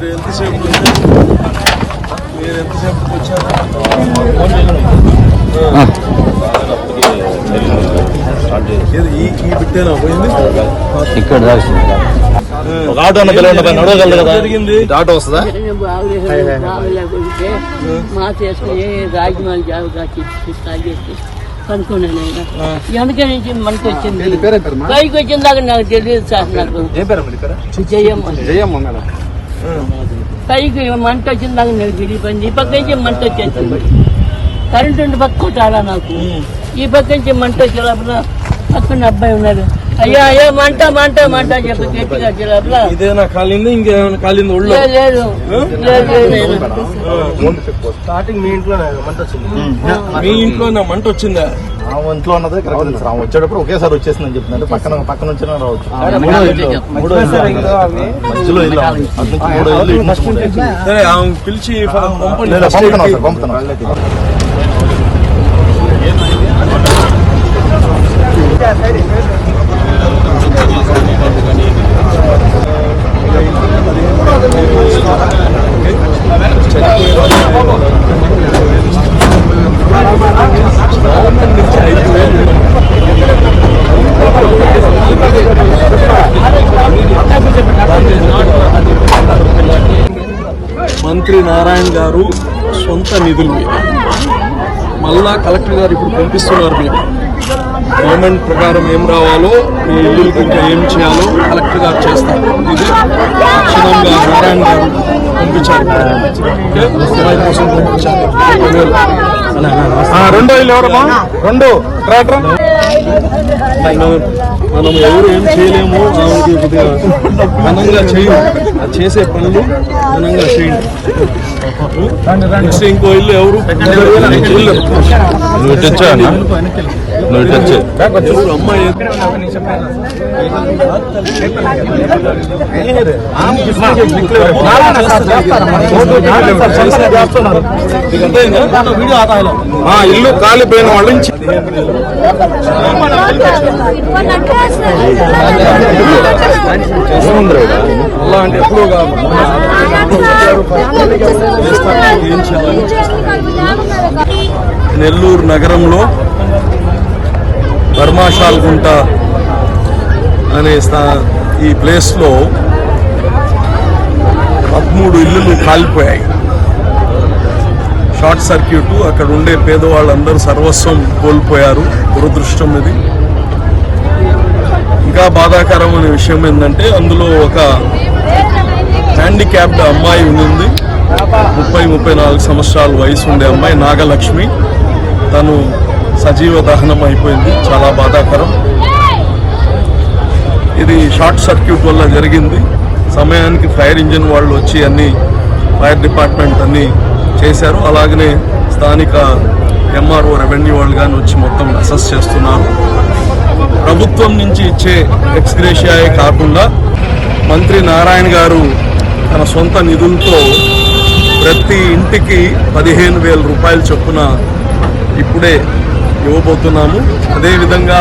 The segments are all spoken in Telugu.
మీరు ఎంతసేపు మీరు ఎంతసేపు వచ్చారు? ఈ ఈ బిట్టేనా పోయింది? ఇక్కడ ఒక ఆటో అన్న పిల్లలు నడవగలదు కదా? జరిగింది? ఆటో వస్తుందా? పనుకున్నాను వెనక నుంచి మనకు వచ్చింది పైకి వచ్చిన దాకా నాకు తెలియదు సార్ నాకు. జయమ్మ. జయమ్మ. మేడం పైకి మంట వచ్చిన దాకా నాకు తెలియపోయింది ఈ పక్క నుంచి మంట వచ్చేసింది. కరెంటు ఉండి పక్క కొట్టాలా నాకు. ఈ పక్క నుంచి మంట వచ్చే లోపల పక్కన అబ్బాయి ఉన్నాడు. అయ్యా అయ్యా మంట మంట మంట అని చెప్పి గట్టిగా వచ్చే లోపల ఇదేనా కాలింది? ఇంకేమైనా కాలింది ఒళ్ళు? లేదు లేదు. లేదు లేదు స్టార్టింగ్ మీ ఇంట్లో మంట వచ్చింది. మీ ఇంట్లో నా మంట వచ్చిందా? ఆ ఒంట్లో ఉన్నది కరెక్ట్ ఆమె వచ్చేటప్పుడు ఒకేసారి వచ్చేసిందని చెప్తుంది అంటే పక్కన పక్కన నుంచి రావచ్చు. మధ్యలో ఇల్లు. మూడో ఇల్లు పిలిచి పంపుతున్నాం సార్ పంపుతున్నాం మంత్రి నారాయణ గారు సొంత నిధులు మీద మళ్ళా కలెక్టర్ గారు ఇప్పుడు పంపిస్తున్నారు మీకు గవర్నమెంట్ ప్రకారం ఏం రావాలో మీ ఇల్లుకి ఇంకా ఏం చేయాలో కలెక్టర్ గారు చేస్తారు. ఇది తక్షణంగా నారాయణ గారు పంపించారు. కోసం పంపించారు. రెండో ఇల్లు ఎవరమ్మా? రెండు. ట్రాక్టర్? మనం ఎవరు ఏం చేయలేము ఆమెకి కొద్దిగా ఘనంగా చేయం అది చేసే పనులు ఘనంగా చేయండి. నెక్స్ట్ ఇంకో ఇల్లు ఎవరు. నువ్వు తెచ్చా నువ్వు తెచ్చే ఎవరు అమ్మాయి? ఆ ఇల్లు కాలిపోయిన వాళ్ళ నుంచి అలా అంటే ఎప్పుడూ నెల్లూరు నగరంలో ధర్మాశాలగుంట అనే స్థా ఈ ప్లేస్లో పదమూడు ఇల్లులు కాలిపోయాయి. షార్ట్ సర్క్యూట్ అక్కడ ఉండే పేదవాళ్ళందరూ సర్వస్వం కోల్పోయారు. దురదృష్టం ఇది. ఇంకా బాధాకరమైన విషయం ఏంటంటే అందులో ఒక హ్యాండిక్యాప్డ్ అమ్మాయి ఉంది ముప్పై ముప్పై నాలుగు సంవత్సరాల వయసు ఉండే అమ్మాయి నాగలక్ష్మి. తను సజీవ దహనం అయిపోయింది. చాలా బాధాకరం. ఇది షార్ట్ సర్క్యూట్ వల్ల జరిగింది. సమయానికి ఫైర్ ఇంజిన్ వాళ్ళు వచ్చి అన్ని ఫైర్ డిపార్ట్మెంట్ అన్ని చేశారు. అలాగనే స్థానిక ఎంఆర్ఓ రెవెన్యూ వాళ్ళు కానీ వచ్చి మొత్తం అసెస్ చేస్తున్నారు. ప్రభుత్వం నుంచి ఇచ్చే ఎక్స్గ్రేషియాయే కాకుండా మంత్రి నారాయణ గారు తన సొంత నిధులతో ప్రతి ఇంటికి పదిహేను వేల రూపాయల చొప్పున ఇప్పుడే ఇవ్వబోతున్నాము. అదేవిధంగా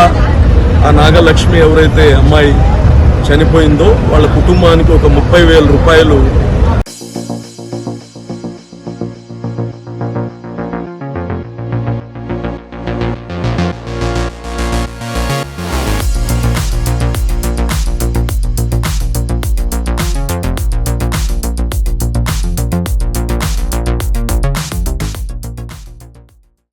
ఆ నాగలక్ష్మి ఎవరైతే అమ్మాయి చనిపోయిందో వాళ్ళ కుటుంబానికి ఒక ముప్పై వేల రూపాయలు